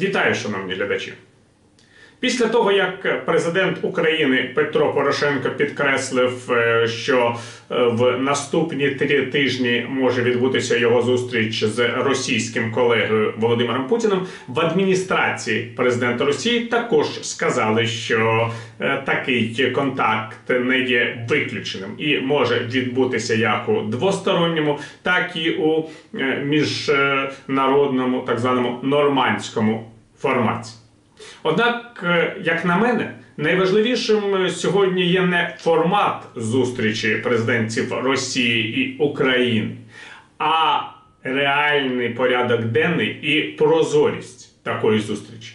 Вітаю, шановні глядачі. Після того, як президент України Петро Порошенко підкреслив, е, що е, в наступні три тижні може відбутися його зустріч з російським колегою Володимиром Путіним, в адміністрації президента Росії також сказали, що е, такий контакт не є виключеним і може відбутися як у двосторонньому, так і у міжнародному, так званому нормандському форматі. Однак, е, як на мене, найважливішим сьогодні є не формат зустрічі президентів Росії і України, а реальний порядок денний і прозорість такої зустрічі.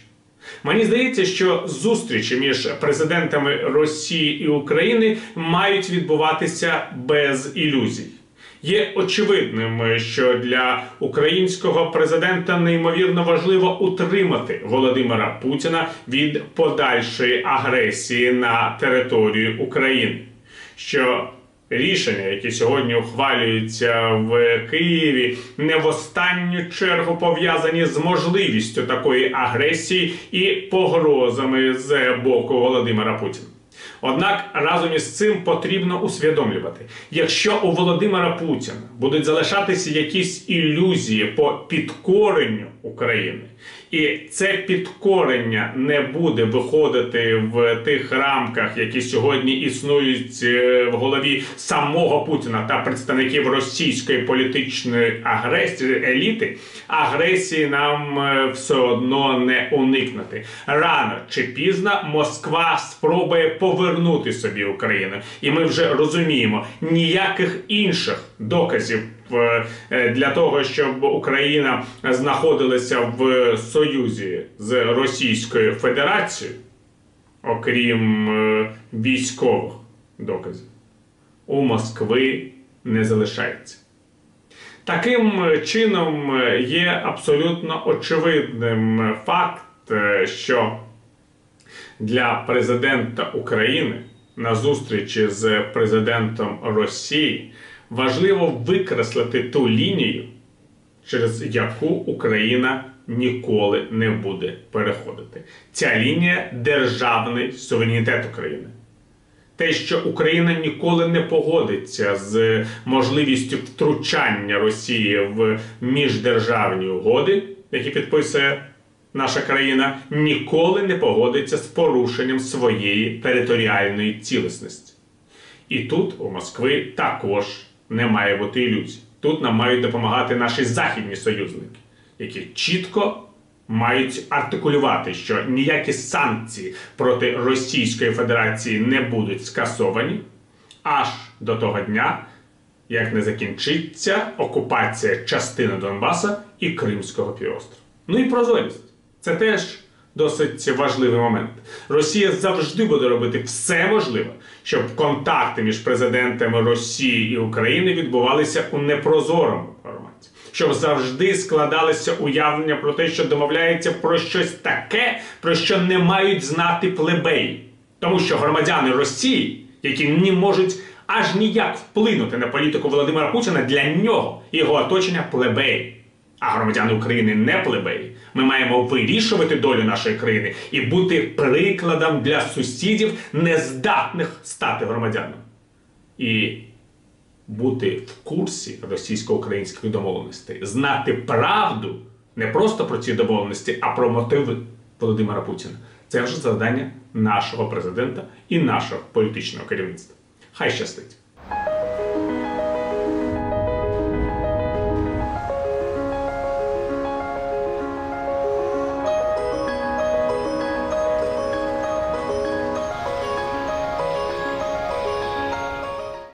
Мені здається, що зустрічі між президентами Росії і України мають відбуватися без ілюзій. Є очевидним, що для українського президента неймовірно важливо утримати Володимира Путіна від подальшої агресії на територію України. Що рішення, які сьогодні ухвалюються в Києві, не в останню чергу пов'язані з можливістю такої агресії і погрозами з боку Володимира Путіна. Однак разом із цим потрібно усвідомлювати, якщо у Володимира Путіна будуть залишатися якісь ілюзії по підкоренню України, і це підкорення не буде виходити в тих рамках, які сьогодні існують е, в голові самого Путіна та представників російської політичної агресії еліти, агресії нам е, все одно не уникнути. Рано чи пізно Москва спробує повернути собі Україну, і ми вже розуміємо ніяких інших доказів. е, Для того щоб Україна знаходилася в союзі з Російською Федерацією, окрім е, військових доказів, у Москви не залишається. Таким чином е, є абсолютно очевидним факт, е, що для президента України на зустрічі з президентом Росії важливо викреслити ту лінію, через яку Україна ніколи не буде переходити. Ця лінія державний суверенітет України. Те, що Україна ніколи не погодиться з можливістю втручання Росії в міждержавні угоди, які підписує наша країна, ніколи не погодиться з порушенням своєї територіальної цілісності. І тут у Москви також не має бути ілюзій. Тут нам мають допомагати наші західні союзники, які чітко мають артикулювати, що ніякі санкції проти Російської Федерації не будуть скасовані аж до того дня, як не закінчиться окупація частини Донбаса і Кримського півострова. Ну і прозорість. Це теж досить важливий момент. Росія завжди буде робити все можливе, щоб контакти між президентами Росії і України відбувалися у непрозорому форматі. Щоб завжди складалося уявлення про те, що домовляється про щось таке, про що не мають знати плебеї. Тому що громадяни Росії, які не можуть аж ніяк вплинути на політику Володимира Путіна, для нього і його оточення плебеї. А громадяни України не плебеї. Ми маємо вирішувати долю нашої країни і бути прикладом для сусідів, нездатних стати громадянами. І бути в курсі російсько-українських домовленостей, знати правду не просто про ці домовленості, а про мотиви Володимира Путіна. Це вже завдання нашого президента і нашого політичного керівництва. Хай щастить!